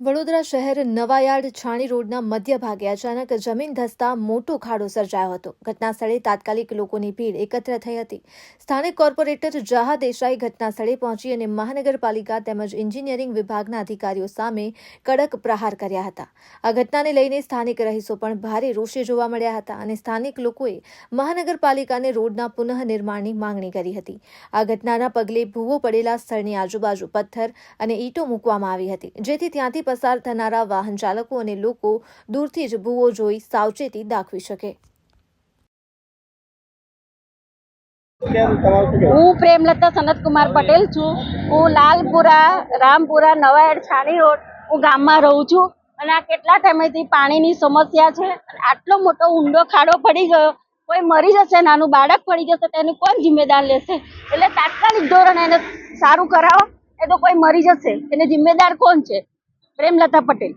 વડોદરા શહેર નવાયાર્ડ છાણી રોડના મધ્ય ભાગે અચાનક જમીન ધસતા મોટો ખાડો સર્જાયો હતો. ઘટના સ્થળે તાત્કાલિક લોકોની ભીડ એકત્ર થઈ હતી. સ્થાનિક કોર્પોરેટર જહા દેસાઈ ઘટના સ્થળે પહોંચી અને મહાનગરપાલિકા તેમજ એન્જિનિયરિંગ વિભાગના અધિકારીઓ સામે કડક પ્રહાર કર્યા હતા. આ ઘટનાને લઈને સ્થાનિક રહીશો પણ ભારે રોષે જોવા મળ્યા હતા અને સ્થાનિક લોકોએ મહાનગરપાલિકાને રોડના પુનઃનિર્માણની માંગણી કરી હતી. આ ઘટનાના પગલે ભૂવો પડેલા સ્થળની આજુબાજુ પથ્થર અને ઈંટો મૂકવામાં આવી હતી, જેથી ત્યાંથી પસાર થનારા વાહન ચાલકો અને લોકો દૂરથી જ ભૂવો જોઈ સાવચેતી દાખવી શકે. હું પ્રેમલતા સનતકુમાર પટેલ છું. હું લાલપુરા, રામપુરા, નવાયડ છાણી રોડ, હું ગામમાં રહું છું. અને આ કેટલા ટાઈમેથી પાણીની સમસ્યા છે? આટલો મોટો ઊંડો ખાડો પડી ગયો, કોઈ મરી જશે, નાનું બાળક પડી જશે તેનું કોણ જિમ્મેદાર લેશે? એટલે તાત્કાલિક ધોરણે એને સારું કરાવો. એ તો કોઈ મરી જશે. એને જિમ્મેદાર કોણ છે? પ્રેમલતા પટેલ.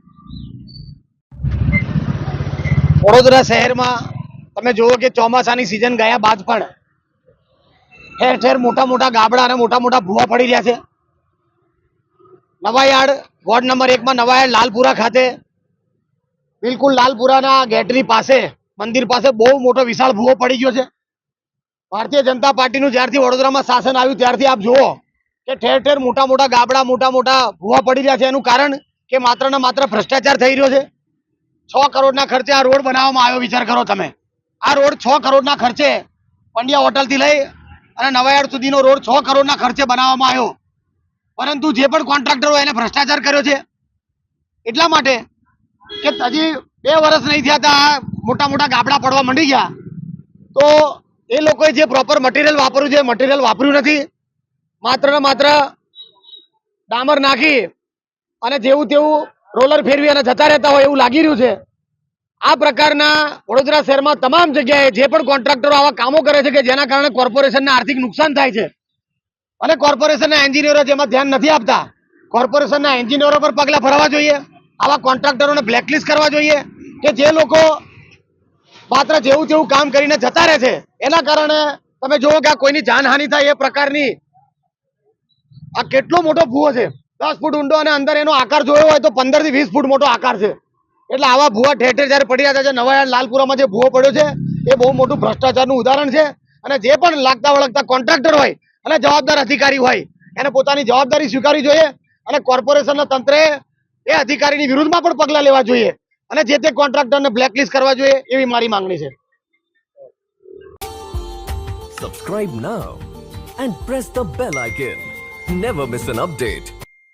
વડોદરા શહેરમાં તમે જુઓ કે ચોમાસાની સિઝન ગયા બાદ પણ ઠેર ઠેર મોટા મોટા ગાબડા અને મોટા મોટા ભૂવા પડી રહ્યા છે. નવાયાડ વોર્ડ નંબર એકમાં નવાયાડ લાલપુરા ખાતે, બિલકુલ લાલપુરાના ગેટની પાસે, મંદિર પાસે બહુ મોટો વિશાળ ભૂવો પડી ગયો છે. ભારતીય જનતા પાર્ટીનું જ્યારથી વડોદરામાં શાસન આવ્યું ત્યારથી આપ જુઓ કે ઠેર ઠેર મોટા મોટા ગાબડા, મોટા મોટા ભૂવા પડી રહ્યા છે. એનું કારણ કે માત્ર ને માત્ર ભ્રષ્ટાચાર થઈ રહ્યો છે? છ કરોડના ખર્ચે આ રોડ બનાવવામાં આવ્યો, વિચાર કરો તમે. આ રોડ છ કરોડના ખર્ચે પંડ્યા હોટલથી લઈ અને નવાયાર સુધીનો રોડ છ કરોડના ખર્ચે બનાવવામાં આવ્યો. પરંતુ જે પણ કોન્ટ્રાક્ટર હોય એને ભ્રષ્ટાચાર કર્યો છે, એટલા માટે કે હજી બે વર્ષ નહીં થયા હતા મોટા મોટા ગાબડા પડવા માંડી ગયા, તો એ લોકોએ જે પ્રોપર મટીરિયલ વાપર્યું છે મટીરિયલ વાપર્યું નથી. માત્ર ને માત્ર ડામર નાખી અને જેવું તેવું રોલર ફેરવી અને જતા રહેતા હોય એવું લાગી રહ્યું છે. આ પ્રકારના વડોદરા શહેરમાં તમામ જગ્યાએ જે પણ કોન્ટ્રાક્ટરો આવા કામો કરે છે કે જેના કારણે કોર્પોરેશનને આર્થિક નુકસાન થાય છે. અને કોર્પોરેશનના એન્જિનિયરો જેમાં ધ્યાન નથી આપતા. કોર્પોરેશનના એન્જિનિયરો પર પગલાં ભરવા જોઈએ. આવા કોન્ટ્રાક્ટરોને બ્લેકલિસ્ટ કરવા જોઈએ કે જે લોકો માત્ર જેવું તેવું કામ કરીને જતા રહે છે. એના કારણે તમે જુઓ કે આ કોઈની જાનહાનિ થાય એ પ્રકારની આ કેટલો મોટો ભૂવો છે. દસ ફૂટ ઊંડો અને અંદર એનો આકાર જોયો હોય તો પંદરથી વીસ ફૂટ મોટો આકાર છે. એટલે આવા ભૂવા ઠેર જયારે પડી રહ્યા છે નવાયા લાલપુરામાં જે ભૂવો પડ્યો છે, એ બહુ મોટું ભ્રષ્ટાચારનું ઉદાહરણ છે. અને જે પણ લાગતા વળગતા કોન્ટ્રાક્ટર હોય અને જવાબદાર અધિકારી હોય, એને પોતાની જવાબદારી સ્વીકારવી જોઈએ અને કોર્પોરેશનના તંત્રે એ અધિકારીની વિરુદ્ધમાં પણ પગલાં લેવા જોઈએ. અને જે તે કોન્ટ્રાક્ટરને બ્લેકલિસ્ટ કરવા જોઈએ, એવી મારી માંગણી છે. Subscribe now and press the bell icon never miss an update.